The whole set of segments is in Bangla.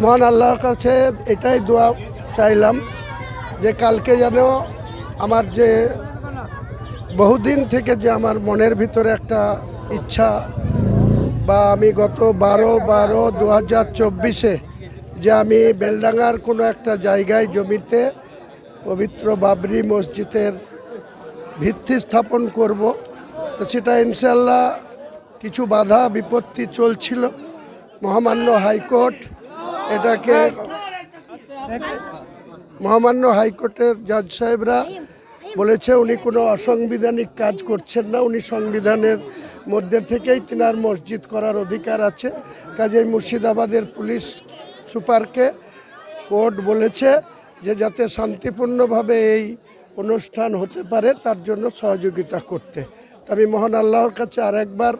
মহান আল্লাহর কাছে এটাই দোয়া চাইলাম যে কালকে যেন আমার যে বহুদিন থেকে যে আমার মনের ভিতরে একটা ইচ্ছা বা আমি গত বারো বারো দু হাজার চব্বিশে যে আমি বেলডাঙ্গার কোনো একটা জায়গায় জমিতে পবিত্র বাবরি মসজিদের ভিত্তি স্থাপন করব, তো সেটা ইনশাল্লাহ কিছু বাধা বিপত্তি চলছিল। মহামান্য হাইকোর্ট এটাকে মহামান্য হাইকোর্টের জাজ সাহেবরা বলেছে, উনি কোনো অসাংবিধানিক কাজ করছেন না, উনি সংবিধানের মধ্যে থেকেই তিনার মসজিদ করার অধিকার আছে। কাজেই মুর্শিদাবাদের পুলিশ সুপারকে কোর্ট বলেছে যে যাতে শান্তিপূর্ণভাবে এই অনুষ্ঠান হতে পারে, তার জন্য সহযোগিতা করতে। আমি মহান আল্লাহর কাছে আরেকবার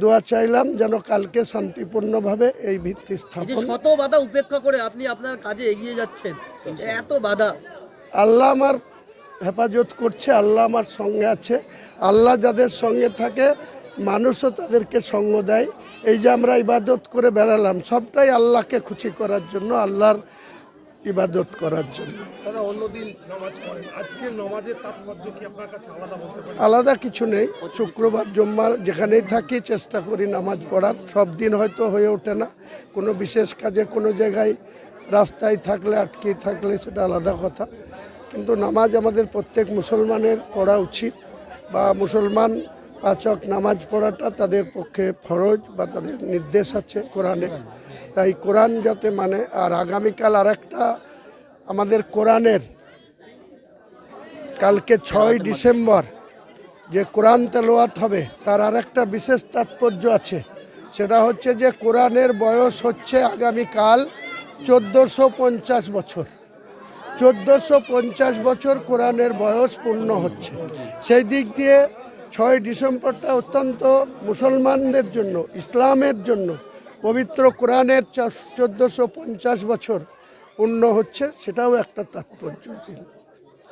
দোয়া চাইলাম যেন কালকে শান্তিপূর্ণভাবে এই ভিত্তি স্থাপন শত বাধা উপেক্ষা করে আপনি আপনার কাজে এগিয়ে যাচ্ছেন এত বাধা। আল্লাহ আমার হেফাজত করছে আল্লাহ আমার সঙ্গে আছে। আল্লাহ যাদের সঙ্গে থাকে মানুষও তাদেরকে সঙ্গ দেয়। এই যে আমরা ইবাদত করে বেড়ালাম সবটাই আল্লাহকে খুশি করার জন্য আল্লাহর ইবাদত করার জন্য। আলাদা কিছু নেই। শুক্রবার জম্মার যেখানেই থাকি চেষ্টা করি নামাজ পড়ার। সব দিন হয়তো হয়ে ওঠে না। কোনো বিশেষ কাজে কোনো জায়গায় রাস্তায় থাকলে আটকে থাকলে সেটা আলাদা কথা। কিন্তু নামাজ আমাদের প্রত্যেক মুসলমানের পড়া উচিত বা মুসলমান পাচক নামাজ পড়াটা তাদের পক্ষে ফরজ বা তাদের নির্দেশ আছে কোরআনে। তাই কোরআন যাতে মানে আর আগামীকাল আর একটা আমাদের কোরআনের, কালকে ছয় ডিসেম্বর যে কোরআন তেলোয়াত হবে, তার আর একটা বিশেষ তাৎপর্য আছে। সেটা হচ্ছে যে কোরআনের বয়স হচ্ছে আগামীকাল চোদ্দোশো পঞ্চাশ বছর। চোদ্দোশো পঞ্চাশ বছর কোরআনের বয়স পূর্ণ হচ্ছে। সেই দিক দিয়ে ছয় ডিসেম্বরটা অত্যন্ত মুসলমানদের জন্য, ইসলামের জন্য পবিত্র কোরআনের চোদ্দোশো পঞ্চাশ বছর পূর্ণ হচ্ছে সেটাও একটা তাৎপর্য। ছিল